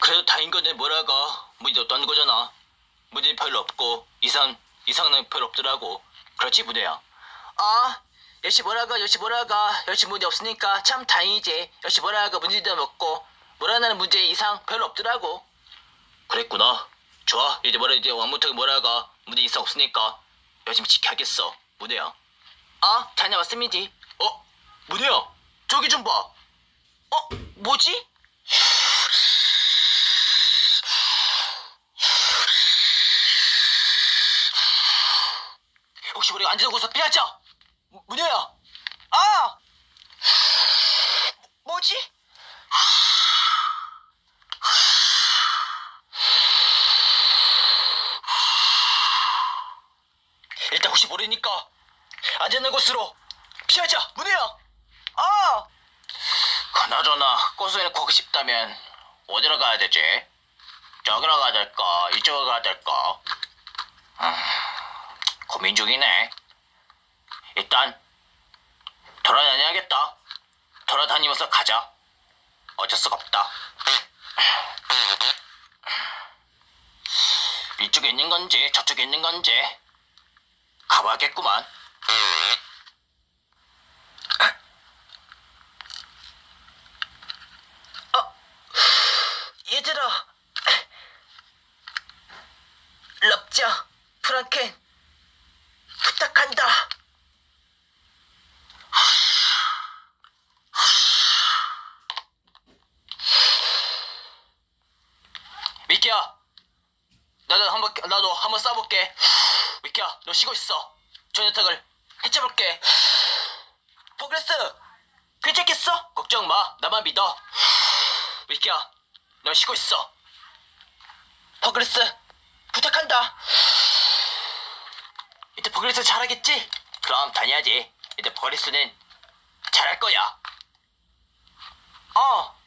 그래도 다인 건데 뭐라가 문제 없다는 거잖아. 문제 별로 없고 이상 이상은 별로 없더라고. 그렇지 문제야. 아 역시 뭐라가 역시 뭐라가 역시 문제 없으니까 참 다행이지. 역시 뭐라가 문제도 없고 뭐라는 문제 이상 별로 없더라고. 그랬구나. 좋아 이제 뭐라 이제 왕부터 뭐라가 문제 이상 없으니까 열심히 지켜야겠어 문혜야. 아 다녀왔습니다. 어 문혜야 저기 좀 봐. 어 뭐지? 혹시 우리 앉은 곳에서 피하자. 문혜야. 아 뭐지? 일단 혹시 모르니까 안전한 곳으로 피하자 문혜야 아 그나저나 꽃소리를 구고 싶다면 어디로 가야 되지? 저기로 가야 될까 이쪽으로 가야 될까 음, 고민 중이네. 일단 돌아다녀야겠다. 돌아다니면서 가자. 어쩔 수가 없다. 이쪽에 있는 건지 저쪽에 있는 건지 가봐야겠구만. 어, 얘들아. 럽자, 프랑켄, 부탁한다. 미키야, 나도 한번 나도 한번 쏴볼게. 미키야, 너 쉬고 있어. 저 녀석을 해쳐볼게. 포그레스, 괜찮겠어? 걱정 마, 나만 믿어. 미키야, 너 쉬고 있어. 포그레스, 부탁한다. 포그레스 잘하겠지? 그럼 다녀야지. 이제 포그레스는 잘할 거야. 어,